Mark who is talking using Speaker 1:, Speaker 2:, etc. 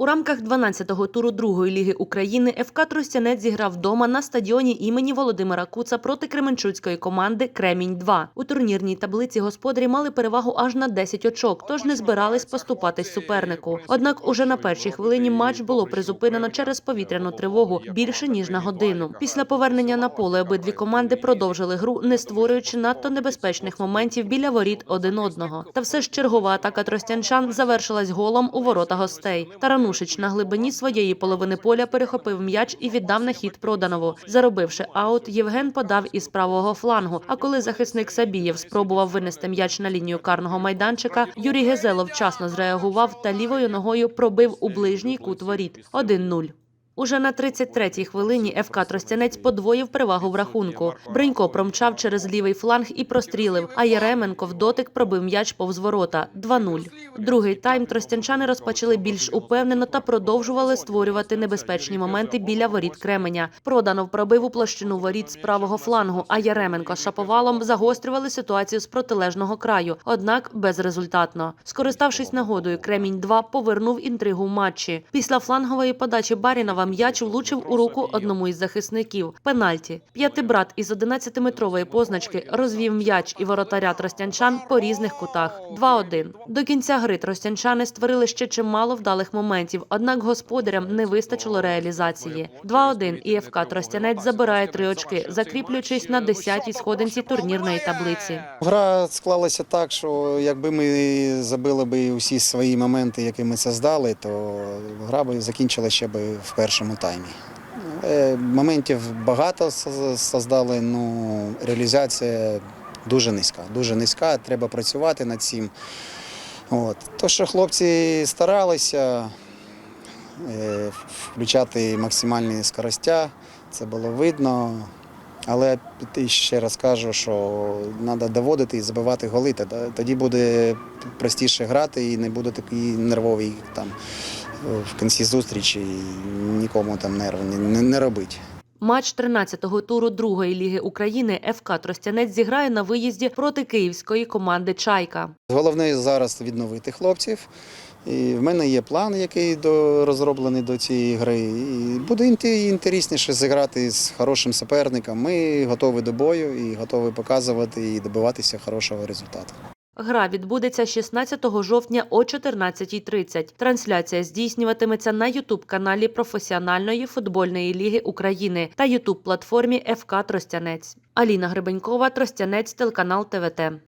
Speaker 1: У рамках 12-го туру другої ліги України ФК Тростянець зіграв вдома на стадіоні імені Володимира Куца проти Кременчуцької команди Кремінь 2 У турнірній таблиці господарі мали перевагу аж на 10 очок, тож не збирались поступатись супернику. Однак уже на першій хвилині матч було призупинено через повітряну тривогу більше ніж на годину. Після повернення на поле обидві команди продовжили гру, не створюючи надто небезпечних моментів біля воріт один одного. Та все ж чергова атака тростянчан завершилась голом у ворота гостей. Таранушич на глибині своєї половини поля перехопив м'яч і віддав на хід Проданову. Заробивши аут, Євген подав із правого флангу. А коли захисник Сабієв спробував винести м'яч на лінію карного майданчика, Юрій Гезелов вчасно зреагував та лівою ногою пробив у ближній кут воріт 1-0. Уже на 33-й хвилині ФК Тростянець подвоїв перевагу в рахунку. Бринько промчав через лівий фланг і прострілив, а Яременко в дотик пробив м'яч повз ворота 2-0. Другий тайм тростянчани розпочали більш упевнено та продовжували створювати небезпечні моменти біля воріт Кременя. Проданов пробив у площину воріт з правого флангу, а Яременко з Шаповалом загострювали ситуацію з протилежного краю, однак безрезультатно. Скориставшись нагодою, Кремінь 2 повернув інтригу в матчі. Після флангової подачі Барінова м'яч влучив у руку одному із захисників. Пенальті. П'ятибрат із 11-метрової позначки розвів м'яч і воротаря тростянчан по різних кутах. 2-1. До кінця гри тростянчани створили ще чимало вдалих моментів, однак господарям не вистачило реалізації. 2-1 і ФК Тростянець забирає три очки, закріплюючись на 10-й сходинці турнірної таблиці.
Speaker 2: Гра склалася так, що якби ми забили би усі свої моменти, які ми создали, то гра би закінчила ще би в першому таймі. Е, Моментів багато соз- создали, ну реалізація дуже низька. Дуже низька, треба працювати над цим. От. Що хлопці старалися е, включати максимальні скоростя, це було видно. Але ще раз кажу, що треба доводити і забивати голи. Тоді- буде простіше грати і не буде такий нервовий в кінці зустрічі і нікому там нерви не, не, не робити.
Speaker 1: Матч 13-го туру другої ліги України ФК Тростянець зіграє на виїзді проти київської команди Чайка.
Speaker 2: Головне зараз відновити хлопців. І в мене є план, який до, розроблений до цієї гри. І буде інтересніше зіграти з хорошим суперником. Ми готові до бою і готові показувати і добиватися хорошого результату.
Speaker 1: Гра відбудеться 16 жовтня о 14.30. Трансляція здійснюватиметься на Ютуб-каналі професіональної футбольної ліги України та Ютуб-платформі ФК Тростянець. Аліна Грибенькова, Тростянець, телеканал ТВТ.